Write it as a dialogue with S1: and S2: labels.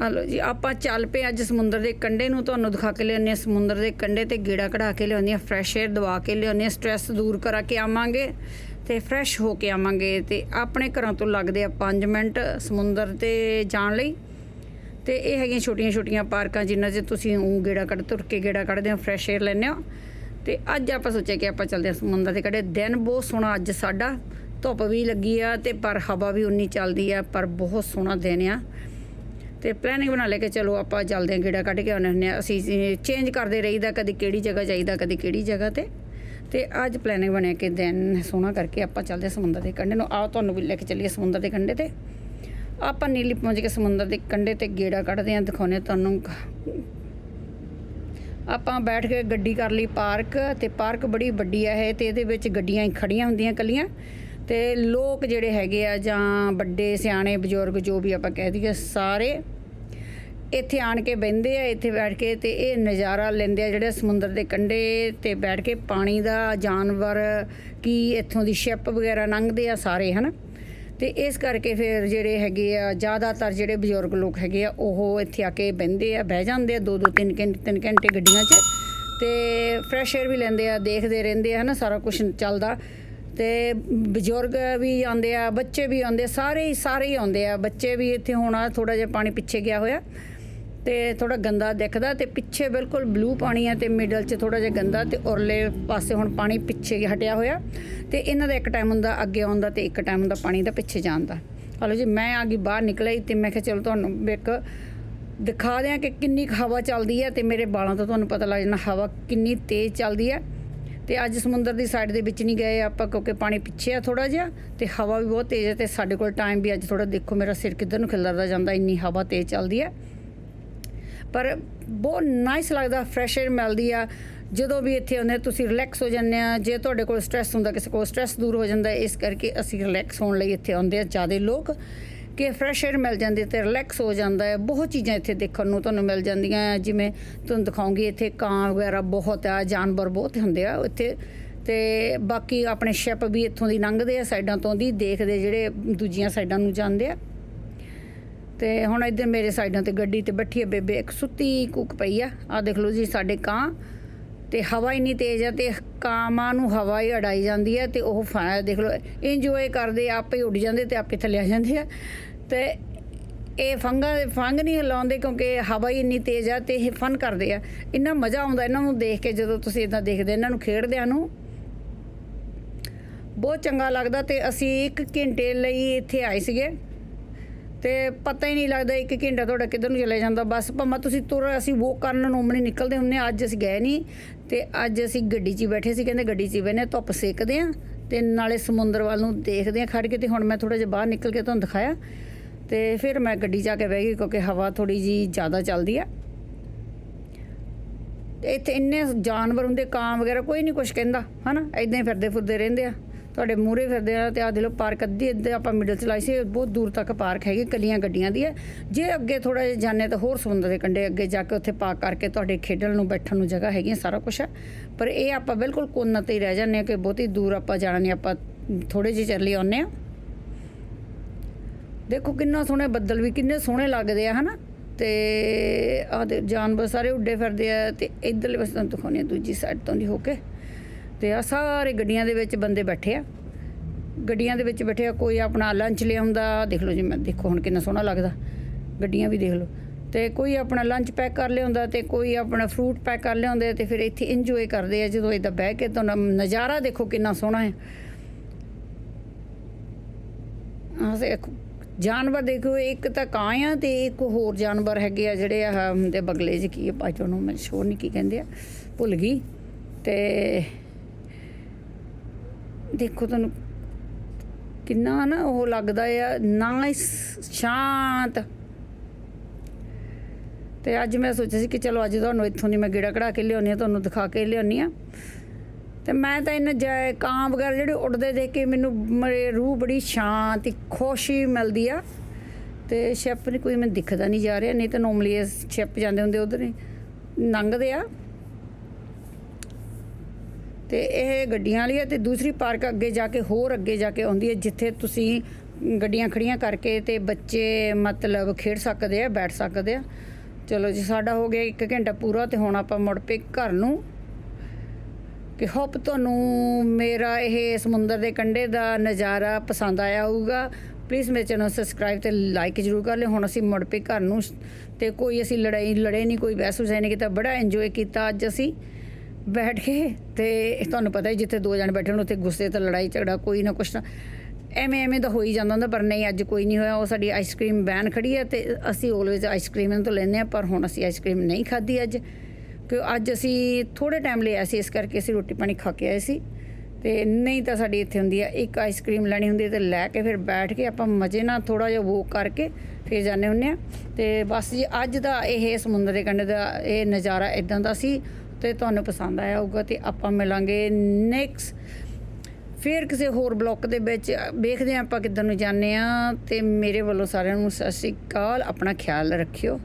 S1: Hello ਜੀ, ਆਪਾਂ ਚੱਲ ਪਏ ਅੱਜ ਸਮੁੰਦਰ ਦੇ ਕੰਢੇ ਨੂੰ, ਤੁਹਾਨੂੰ ਦਿਖਾ ਕੇ ਲਿਆਉਂਦੇ ਹਾਂ ਸਮੁੰਦਰ ਦੇ ਕੰਢੇ ਤੇ ਗੇੜਾ ਕਢਾ ਕੇ ਲਿਆਉਂਦੇ ਹਾਂ ਫਰੈਸ਼ 에ਅਰ ਦਵਾ ਕੇ ਲਿਆਉਂਦੇ ਹਾਂ ਸਟ੍ਰੈਸ ਦੂਰ ਕਰਾ ਕੇ ਆਵਾਂਗੇ ਤੇ ਫਰੈਸ਼ ਹੋ ਕੇ ਆਵਾਂਗੇ ਤੇ ਆਪਣੇ ਘਰਾਂ ਤੋਂ ਲੱਗਦੇ ਆ 5 ਮਿੰਟ ਸਮੁੰਦਰ ਤੇ ਜਾਣ ਲਈ। ਤੇ ਇਹ ਹੈਗੀਆਂ ਛੋਟੀਆਂ ਛੋਟੀਆਂ ਪਾਰਕਾਂ ਜਿਨ੍ਹਾਂ 'ਚ ਤੁਸੀਂ ਉਹ ਗੇੜਾ ਕੱਢ, ਤੁਰ ਕੇ ਗੇੜਾ ਕੱਢਦੇ ਹੋ ਫਰੈਸ਼ 에ਅਰ ਲੈਂਦੇ ਹੋ। ਤੇ ਅੱਜ ਆਪਾਂ ਸੋਚਿਆ ਕਿ ਆਪਾਂ ਚੱਲਦੇ ਹਾਂ ਸਮੁੰਦਰ ਦੇ ਕੰਢੇ। ਦਿਨ ਬਹੁਤ ਸੋਹਣਾ ਅੱਜ ਸਾਡਾ। ਧੁੱਪ ਵੀ ਲੱਗੀ ਆ ਤੇ ਪਰ ਹਵਾ ਵੀ ਉਨੀ ਚੱਲਦੀ ਆ, ਪਰ ਬਹੁਤ ਸੋਹਣਾ ਦਿਨ ਆ। ਤੇ ਪਲੈਨਿੰਗ ਬਣਾ ਲੈ ਕੇ ਚਲੋ ਆਪਾਂ ਚੱਲਦੇ ਹਾਂ ਗੇੜਾ ਕੱਢ ਕੇ ਆਉਂਦੇ ਹੁੰਦੇ ਹਾਂ। ਅਸੀਂ ਚੇਂਜ ਕਰਦੇ ਰਹੀਦਾ ਕਦੀ ਕਿਹੜੀ ਜਗ੍ਹਾ ਜਾਈਦਾ, ਕਦੀ ਕਿਹੜੀ ਜਗ੍ਹਾ ਤੇ। ਤੇ ਅੱਜ ਪਲੈਨਿੰਗ ਬਣਿਆ ਕਿ ਦਿਨ ਸੋਹਣਾ ਕਰਕੇ ਆਪਾਂ ਚੱਲਦੇ ਹਾਂ ਸਮੁੰਦਰ ਦੇ ਕੰਢੇ ਨੂੰ। ਆਓ ਤੁਹਾਨੂੰ ਵੀ ਲੈ ਕੇ ਚੱਲੀਏ ਸਮੁੰਦਰ ਦੇ ਕੰਢੇ ਤੇ। ਆਪਾਂ ਨੀਲੀ ਪਹੁੰਚ ਕੇ ਸਮੁੰਦਰ ਦੇ ਕੰਢੇ ਤੇ ਗੇੜਾ ਕੱਢਦੇ ਹਾਂ, ਦਿਖਾਉਂਦੇ ਹਾਂ ਤੁਹਾਨੂੰ। ਆਪਾਂ ਬੈਠ ਕੇ ਗੱਡੀ ਕਰ ਲਈ ਪਾਰਕ, ਤੇ ਪਾਰਕ ਬੜੀ ਵੱਡੀ ਹੈ ਇਹ, ਤੇ ਇਹਦੇ ਵਿੱਚ ਗੱਡੀਆਂ ਹੀ ਖੜੀਆਂ ਹੁੰਦੀਆਂ ਕੱਲੀਆਂ ਤੇ ਲੋਕ ਜਿਹੜੇ ਹੈਗੇ ਆ ਜਾਂ ਵੱਡੇ, ਸਿਆਣੇ, ਬਜ਼ੁਰਗ, ਜੋ ਵੀ ਆਪਾਂ ਕਹਿ ਦਈਏ, ਸਾਰੇ ਇੱਥੇ ਆਣ ਕੇ ਬਹਿੰਦੇ ਆ, ਇੱਥੇ ਬੈਠ ਕੇ ਤੇ ਇਹ ਨਜ਼ਾਰਾ ਲੈਂਦੇ ਆ ਜਿਹੜੇ ਸਮੁੰਦਰ ਦੇ ਕੰਢੇ ਤੇ ਬੈਠ ਕੇ ਪਾਣੀ ਦਾ, ਜਾਨਵਰ ਕੀ ਇੱਥੋਂ ਦੀ ਸ਼ਿਪ ਵਗੈਰਾ ਲੰਘਦੇ ਆ ਸਾਰੇ, ਹਨਾ? ਤੇ ਇਸ ਕਰਕੇ ਫਿਰ ਜਿਹੜੇ ਹੈਗੇ ਆ, ਜ਼ਿਆਦਾਤਰ ਜਿਹੜੇ ਬਜ਼ੁਰਗ ਲੋਕ ਹੈਗੇ ਆ, ਉਹ ਇੱਥੇ ਆ ਕੇ ਬਹਿੰਦੇ ਆ, ਬਹਿ ਜਾਂਦੇ ਆ ਦੋ ਦੋ, ਤਿੰਨ ਘੰਟੇ ਤਿੰਨ ਘੰਟੇ ਗੱਡੀਆਂ 'ਚ ਤੇ ਫਰੈਸ਼ 에ਅਰ ਵੀ ਲੈਂਦੇ ਆ, ਦੇਖਦੇ ਰਹਿੰਦੇ ਆ, ਹਨਾ? ਸਾਰਾ ਕੁਝ ਚੱਲਦਾ। ਤੇ ਬਜ਼ੁਰਗ ਵੀ ਆਉਂਦੇ ਆ, ਬੱਚੇ ਵੀ ਆਉਂਦੇ ਸਾਰੇ ਹੀ ਸਾਰੇ ਹੀ ਆਉਂਦੇ ਆ। ਬੱਚੇ ਵੀ ਇੱਥੇ ਹੁਣ ਆ ਥੋੜਾ ਜਿਹਾ ਪਾਣੀ ਪਿੱਛੇ ਗਿਆ ਹੋਇਆ ਤੇ ਥੋੜਾ ਗੰਦਾ ਦਿਖਦਾ ਤੇ ਪਿੱਛੇ ਬਿਲਕੁਲ ਬਲੂ ਪਾਣੀ ਹੈ ਤੇ ਮਿਡਲ 'ਚ ਥੋੜਾ ਜਿਹਾ ਗੰਦਾ ਤੇ ਉਰਲੇ ਪਾਸੇ ਹੁਣ ਪਾਣੀ ਪਿੱਛੇ ਹਟਿਆ ਹੋਇਆ ਤੇ ਇਹਨਾਂ ਦਾ ਇੱਕ ਟਾਈਮ ਹੁੰਦਾ ਅੱਗੇ ਆਉਂਦਾ ਤੇ ਇੱਕ ਟਾਈਮ ਹੁੰਦਾ ਪਾਣੀ ਦਾ ਪਿੱਛੇ ਜਾਣਦਾ ਹਲੋ ਜੀ, ਮੈਂ ਆ ਗਈ ਬਾਹਰ ਨਿਕਲੀ ਤੇ ਮੈਂ ਕਿਹਾ ਚਲੋ ਤੁਹਾਨੂੰ ਇੱਕ ਦਿਖਾ ਦਿਆਂ ਕਿ ਕਿੰਨੀ ਕੁ ਹਵਾ ਚੱਲਦੀ ਹੈ ਤੇ ਮੇਰੇ ਬਾਲਾਂ ਤੋਂ ਤੁਹਾਨੂੰ ਪਤਾ ਲੱਗ ਜਾਣਾ ਹਵਾ ਕਿੰਨੀ ਤੇਜ਼ ਚੱਲਦੀ ਹੈ ਤੇ ਅੱਜ ਸਮੁੰਦਰ ਦੀ ਸਾਈਡ ਦੇ ਵਿੱਚ ਨਹੀਂ ਗਏ ਆਪਾਂ ਕਿਉਂਕਿ ਪਾਣੀ ਪਿੱਛੇ ਆ ਥੋੜਾ ਜਿਹਾ ਤੇ ਹਵਾ ਵੀ ਬਹੁਤ ਤੇਜ਼ ਹੈ ਤੇ ਸਾਡੇ ਕੋਲ ਟਾਈਮ ਵੀ ਅੱਜ ਥੋੜਾ ਦੇਖੋ ਮੇਰਾ ਸਿਰ ਕਿੱਧਰ ਨੂੰ ਖਿਲਰਦਾ ਜਾਂਦਾ, ਇੰਨੀ ਹਵਾ ਤੇਜ਼ ਚੱਲਦੀ ਹੈ। ਪਰ ਬਹੁਤ ਨਾਈਸ ਲੱਗਦਾ ਫਰੈਸ਼ 에ਅਰ ਮਿਲਦੀ ਆ। ਜਦੋਂ ਵੀ ਇੱਥੇ ਆਉਂਦੇ ਤੁਸੀਂ ਰਿਲੈਕਸ ਹੋ ਜਾਂਦੇ ਆ ਜੇ ਤੁਹਾਡੇ ਕੋਲ ਸਟ੍ਰੈਸ ਹੁੰਦਾ, ਕਿਸੇ ਕੋਲ ਸਟ੍ਰੈਸ ਦੂਰ ਹੋ ਜਾਂਦਾ, ਇਸ ਕਰਕੇ ਅਸੀਂ ਰਿਲੈਕਸ ਹੋਣ ਲਈ ਇੱਥੇ ਆਉਂਦੇ ਆ ਜ਼ਿਆਦਾ ਲੋਕ। ਕਿ ਫਰੈਸ਼ 에ਅਰ ਮਿਲ ਜਾਂਦੀ ਤੇ ਰਿਲੈਕਸ ਹੋ ਜਾਂਦਾ ਹੈ। ਬਹੁਤ ਚੀਜ਼ਾਂ ਇੱਥੇ ਦੇਖਣ ਨੂੰ ਤੁਹਾਨੂੰ ਮਿਲ ਜਾਂਦੀਆਂ ਜਿਵੇਂ ਤੁਹਾਨੂੰ ਦਿਖਾਉਂਗੀ, ਇੱਥੇ ਕਾਂ ਵਗੈਰਾ ਬਹੁਤ ਆ ਜਾਨਵਰ ਬਹੁਤ ਹੁੰਦੇ ਆ ਇੱਥੇ। ਤੇ ਬਾਕੀ ਆਪਣੇ ਸ਼ਿਪ ਵੀ ਇੱਥੋਂ ਦੀ ਲੰਘਦੇ ਆ, ਸਾਈਡਾਂ ਤੋਂ ਦੀ, ਦੇਖਦੇ ਜਿਹੜੇ ਦੂਜੀਆਂ ਸਾਈਡਾਂ ਨੂੰ ਜਾਂਦੇ ਆ। ਤੇ ਹੁਣ ਇੱਧਰ ਮੇਰੇ ਸਾਈਡਾਂ ਤੇ ਗੱਡੀ ਤੇ ਬੈਠੀ ਹੈ ਬੇਬੇ, ਇੱਕ ਸੁੱਤੀ ਕੁੱਕ ਪਈ ਆ। ਆ ਦੇਖ ਲਓ ਜੀ, ਸਾਡੇ ਕਾਂ। ਤੇ ਹਵਾ ਇੰਨੀ ਤੇਜ਼ ਆ ਤੇ ਕਾਮਾਂ ਨੂੰ ਹਵਾ ਹੀ ਅੜਾਈ ਜਾਂਦੀ ਹੈ ਤੇ ਉਹ ਫਾ, ਦੇਖ ਲਓ ਇੰਜੋਏ ਕਰਦੇ ਆਪੇ ਉੱਡ ਜਾਂਦੇ ਤੇ ਆਪੇ ਥੱਲੇ ਆ ਜਾਂਦੇ ਆ। ਤੇ ਇਹ ਫੰਗਾ, ਫੰਗ ਨਹੀਂ ਹਿਲਾਉਂਦੇ ਕਿਉਂਕਿ ਹਵਾ ਹੀ ਇੰਨੀ ਤੇਜ਼ ਆ ਤੇ ਇਹ ਫਨ ਕਰਦੇ ਆ। ਇੰਨਾ ਮਜ਼ਾ ਆਉਂਦਾ ਇਹਨਾਂ ਨੂੰ ਦੇਖ ਕੇ, ਜਦੋਂ ਤੁਸੀਂ ਇਦਾਂ ਦੇਖਦੇ, ਇਹਨਾਂ ਨੂੰ ਖੇਡਦਿਆਂ ਨੂੰ। ਬਹੁਤ ਚੰਗਾ ਲੱਗਦਾ ਤੇ ਅਸੀਂ 1 ਘੰਟੇ ਲਈ ਇੱਥੇ ਆਏ ਸੀਗੇ। ਤੇ ਪਤਾ ਹੀ ਨਹੀਂ ਲੱਗਦਾ ਇੱਕ ਘੰਟਾ ਤੁਹਾਡਾ ਕਿੱਧਰ ਨੂੰ ਚਲੇ ਜਾਂਦਾ। ਬਸ ਭਾਵੇਂ ਤੁਸੀਂ ਤੁਰ, ਅਸੀਂ ਵੋਕ ਕਰਨ ਨੂੰ ਨਹੀਂ ਨਿਕਲਦੇ ਹੁੰਨੇ ਅੱਜ ਅਸੀਂ ਗਏ ਨਹੀਂ। ਤੇ ਅੱਜ ਅਸੀਂ ਗੱਡੀ 'ਚ ਹੀ ਬੈਠੇ ਸੀ, ਕਹਿੰਦੇ ਗੱਡੀ 'ਚ ਹੀ ਬੈਨੇ ਧੁੱਪ ਸੇਕਦੇ ਆ ਤੇ ਨਾਲੇ ਸਮੁੰਦਰ ਵੱਲ ਨੂੰ ਦੇਖਦੇ ਆ ਖੜ ਕੇ ਤੇ ਹੁਣ ਮੈਂ ਥੋੜਾ ਜਿਹਾ ਬਾਹਰ ਨਿਕਲ ਕੇ ਤੁਹਾਨੂੰ ਦਿਖਾਇਆ। ਤੇ ਫਿਰ ਮੈਂ ਗੱਡੀ 'ਚ ਆ ਕੇ ਬਹਿ ਗਈ ਕਿਉਂਕਿ ਹਵਾ ਥੋੜੀ ਜੀ ਜ਼ਿਆਦਾ ਚੱਲਦੀ ਆ। ਤੇ ਇੱਥੇ ਇੰਨੇ ਜਾਨਵਰ ਹੁੰਦੇ, ਕਾਂ ਵਗੈਰਾ ਕੋਈ ਨਹੀਂ ਕੁਝ ਕਹਿੰਦਾ, ਹਨਾ? ਐਦਾਂ ਹੀ ਫਿਰਦੇ ਫੁਰਦੇ ਰਹਿੰਦੇ ਆ। ਤੁਹਾਡੇ ਮੂਹਰੇ ਫਿਰਦੇ ਆ ਤੇ ਆ ਦੇ ਲੋ ਪਾਰਕ ਅੱਧੀ ਇੱਧਰ ਆਪਾਂ ਮਿਡਲ ਚਲਾਈ ਸੀ ਬਹੁਤ ਦੂਰ ਤੱਕ ਪਾਰਕ ਹੈਗੀ ਕੱਲੀਆਂ ਗੱਡੀਆਂ ਦੀ ਹੈ। ਜੇ ਅੱਗੇ ਥੋੜਾ ਜਿਹਾ ਜਾਣੇ ਤਾਂ ਹੋਰ ਸਮੁੰਦਰ ਦੇ ਕੰਢੇ ਅੱਗੇ ਜਾ ਕੇ ਉੱਥੇ ਪਾਰਕ ਕਰਕੇ ਤੁਹਾਡੇ ਖੇਡਣ ਨੂੰ ਬੈਠਣ ਨੂੰ ਜਗ੍ਹਾ ਹੈਗੀ ਸਾਰਾ ਕੁਝ ਹੈ। ਪਰ ਇਹ ਆਪਾਂ ਬਿਲਕੁਲ ਕੋਨਾ ਤੇ ਹੀ ਰਹਿ ਜਾਂਦੇ ਆ ਕਿ ਬਹੁਤੀ ਦੂਰ ਆਪਾਂ ਜਾਣਾ ਨਹੀਂ, ਆਪਾਂ ਥੋੜੇ ਜਿਹੇ ਚਿਰ ਲਈ ਆਉਂਦੇ ਆ ਦੇਖੋ ਕਿੰਨਾ ਸੋਹਣੇ ਬੱਦਲ ਵੀ, ਕਿੰਨੇ ਸੋਹਣੇ ਲੱਗਦੇ ਆ, ਹਨਾ? ਤੇ ਆਹ ਦੇ ਜਾਨਵਰ ਸਾਰੇ ਉੱਡੇ ਫਿਰਦੇ ਆ ਤੇ ਇਧਰਲੇ ਪਾਸੇ ਤੁਹਾਨੂੰ ਦਿਖਾਉਂਦੇ ਆ ਦੂਜੀ ਸਾਈਡ ਤੋਂ ਦੀ ਹੋ ਕੇ। ਤੇ ਆ ਸਾਰੇ ਗੱਡੀਆਂ ਦੇ ਵਿੱਚ ਬੰਦੇ ਬੈਠੇ ਆ। ਗੱਡੀਆਂ ਦੇ ਵਿੱਚ ਬੈਠੇ ਆ, ਕੋਈ ਆਪਣਾ ਲੰਚ ਲਿਆਉਂਦਾ ਦੇਖ ਲਓ ਜੀ ਮੈਂ, ਦੇਖੋ ਹੁਣ ਕਿੰਨਾ ਸੋਹਣਾ ਲੱਗਦਾ। ਗੱਡੀਆਂ ਵੀ ਦੇਖ ਲਓ। ਤੇ ਕੋਈ ਆਪਣਾ ਲੰਚ ਪੈਕ ਕਰ ਲਿਆਉਂਦਾ ਤੇ ਕੋਈ ਆਪਣਾ ਫਰੂਟ ਪੈਕ ਕਰ ਲਿਆਉਂਦੇ ਤੇ ਫਿਰ ਇੱਥੇ ਇੰਜੋਏ ਕਰਦੇ ਆ ਜਦੋਂ ਇਦਾਂ ਬਹਿ ਕੇ ਤਾਂ ਨਜ਼ਾਰਾ ਦੇਖੋ ਕਿੰਨਾ ਸੋਹਣਾ ਹੈ ਆਹ ਜਾਨਵਰ ਦੇਖੋ, ਇੱਕ ਤਾਂ ਕਾਂ ਆ ਤੇ ਇੱਕ ਹੋਰ ਜਾਨਵਰ ਹੈਗੇ ਆ ਜਿਹੜੇ ਆ ਹੁੰਦੇ ਬਗਲੇ ਜੀ ਕੀ ਪਾਚੋ ਨੂੰ ਮੈਂ ਸ਼ੋਰ ਨਹੀਂ ਕੀ ਕਹਿੰਦੇ ਆ, ਭੁੱਲ ਗਈ। ਤੇ ਦੇਖੋ ਤੁਹਾਨੂੰ ਕਿੰਨਾ ਨਾ ਉਹ ਲੱਗਦਾ ਆ ਨਾਈਸ ਸ਼ਾਂਤ। ਤੇ ਅੱਜ ਮੈਂ ਸੋਚਿਆ ਸੀ ਕਿ ਚਲੋ ਅੱਜ ਤੁਹਾਨੂੰ ਇੱਥੋਂ ਦੀ ਮੈਂ ਗੇੜਾ ਕਢਾ ਕੇ ਲਿਆਉਣੀ ਆ ਤੁਹਾਨੂੰ ਦਿਖਾ ਕੇ ਲਿਆਉਣੀ ਆ ਤੇ ਮੈਂ ਤਾਂ ਇਹਨਾਂ ਜੈ ਕਾਂ ਵਗੈਰਾ ਜਿਹੜੇ ਉੱਡਦੇ ਦੇਖ ਕੇ ਮੈਨੂੰ ਮੇਰੇ ਰੂਹ ਬੜੀ ਸ਼ਾਂਤ ਤੇ ਖੁਸ਼ੀ ਮਿਲਦੀ ਆ। ਤੇ ਸ਼ਿਪ ਨਹੀਂ ਕੋਈ ਮੈਨੂੰ ਦਿਖਦਾ ਨਹੀਂ ਜਾ ਰਿਹਾ, ਨਹੀਂ ਤਾਂ ਨੋਰਮਲੀ ਇਹ ਜਾਂਦੇ ਹੁੰਦੇ ਉਧਰ ਹੀ ਲੰਘਦੇ ਆ। ਤੇ ਇਹ ਗੱਡੀਆਂ ਵਾਲੀ ਹੈ ਤੇ ਦੂਸਰੀ ਪਾਰਕ ਅੱਗੇ ਜਾ ਕੇ ਹੋਰ ਅੱਗੇ ਜਾ ਕੇ ਆਉਂਦੀ ਹੈ, ਜਿੱਥੇ ਤੁਸੀਂ ਗੱਡੀਆਂ ਖੜੀਆਂ ਕਰਕੇ ਤੇ ਬੱਚੇ ਮਤਲਬ ਖੇਡ ਸਕਦੇ ਆ, ਬੈਠ ਸਕਦੇ ਆ। ਚਲੋ ਜੀ, ਸਾਡਾ ਹੋ ਗਿਆ 1 ਘੰਟਾ ਪੂਰਾ ਤੇ ਹੁਣ ਆਪਾਂ ਮੁੜ ਪਏ ਘਰ ਨੂੰ। ਕਿ ਹੋਪ ਤੁਹਾਨੂੰ ਮੇਰਾ ਇਹ ਸਮੁੰਦਰ ਦੇ ਕੰਢੇ ਦਾ ਨਜ਼ਾਰਾ ਪਸੰਦ ਆਇਆ ਹੋਊਗਾ। ਪਲੀਜ਼ ਮੇਰੇ ਚੈਨਲ ਸਬਸਕ੍ਰਾਈਬ ਤੇ ਲਾਈਕ ਜਰੂਰ ਕਰ ਲਿਓ। ਹੁਣ ਅਸੀਂ ਮੁੜ ਪਏ ਘਰ ਨੂੰ ਤੇ ਕੋਈ ਅਸੀਂ ਲੜਾਈ, ਲੜੇ ਨਹੀਂ, ਕੋਈ ਬਹਿਸ ਵਸਾਈ ਨਹੀਂ ਕੀਤਾ। ਬੜਾ ਇੰਜੋਏ ਕੀਤਾ ਅੱਜ ਅਸੀਂ। ਬੈਠ ਕੇ ਤੇ ਤੁਹਾਨੂੰ ਪਤਾ ਹੀ ਜਿੱਥੇ ਦੋ ਜਣੇ ਬੈਠੇ ਹੋਣ, ਉੱਥੇ ਗੁੱਸੇ ਤੇ ਲੜਾਈ ਝਗੜਾ ਕੋਈ ਨਾ ਕੁਛ ਨਾ। ਐਵੇਂ ਐਵੇਂ ਤਾਂ ਹੋ ਹੀ ਜਾਂਦਾ ਹੁੰਦਾ, ਪਰ ਨਹੀਂ, ਅੱਜ ਕੋਈ ਨਹੀਂ ਹੋਇਆ। ਉਹ ਸਾਡੀ ਆਈਸਕ੍ਰੀਮ ਬੈਨ ਖੜੀ ਹੈ ਤੇ ਅਸੀਂ ਆਲਵੇਜ਼ ਆਈਸਕ੍ਰੀਮ ਇਹਨਾਂ ਤੋਂ ਲੈਂਦੇ ਆ ਪਰ ਹੁਣ ਅਸੀਂ ਆਈਸਕ੍ਰੀਮ ਨਹੀਂ ਖਾਧੀ ਅੱਜ। ਕਿ ਅੱਜ ਅਸੀਂ ਥੋੜੇ ਟਾਈਮ ਲਈ ਆਏ ਸੀ, ਇਸ ਕਰਕੇ ਅਸੀਂ ਰੋਟੀ ਪਾਣੀ ਖਾ ਕੇ ਆਏ ਸੀ। ਤੇ ਨਹੀਂ ਤਾਂ ਸਾਡੀ ਇੱਥੇ ਹੁੰਦੀ ਆ ਇੱਕ ਆਈਸਕ੍ਰੀਮ ਲੈਣੀ ਹੁੰਦੀ ਹੈ ਤੇ ਲੈ ਕੇ ਫਿਰ ਬੈਠ ਕੇ ਆਪਾਂ ਮਜ਼ੇ ਨਾਲ ਥੋੜਾ ਜਿਹਾ ਵੋਕ ਕਰਕੇ ਫਿਰ ਜਾਂਦੇ ਹੁੰਨੇ ਆ ਤੇ ਬਸ ਜੀ, ਅੱਜ ਦਾ ਇਹ ਸਮੁੰਦਰ ਦੇ ਕੰਢੇ ਦਾ ਇਹ ਨਜ਼ਾਰਾ ਇਦਾਂ ਦਾ ਸੀ। ਤੇ ਤੁਹਾਨੂੰ ਪਸੰਦ ਆਇਆ ਹੋਊਗਾ ਤੇ ਆਪਾਂ ਮਿਲਾਂਗੇ ਨੈਕਸਟ ਫਿਰ ਕਿਸੇ ਹੋਰ ਬਲੌਕ ਦੇ ਵਿੱਚ ਵੇਖਦੇ ਹਾਂ ਆਪਾਂ ਕਿੱਦਾਂ ਨੂੰ ਜਾਂਦੇ ਆ ਤੇ ਮੇਰੇ ਵੱਲੋਂ ਸਾਰਿਆਂ ਨੂੰ ਸਤਿ ਸ਼੍ਰੀ ਅਕਾਲ। ਆਪਣਾ ਖਿਆਲ ਰੱਖਿਓ।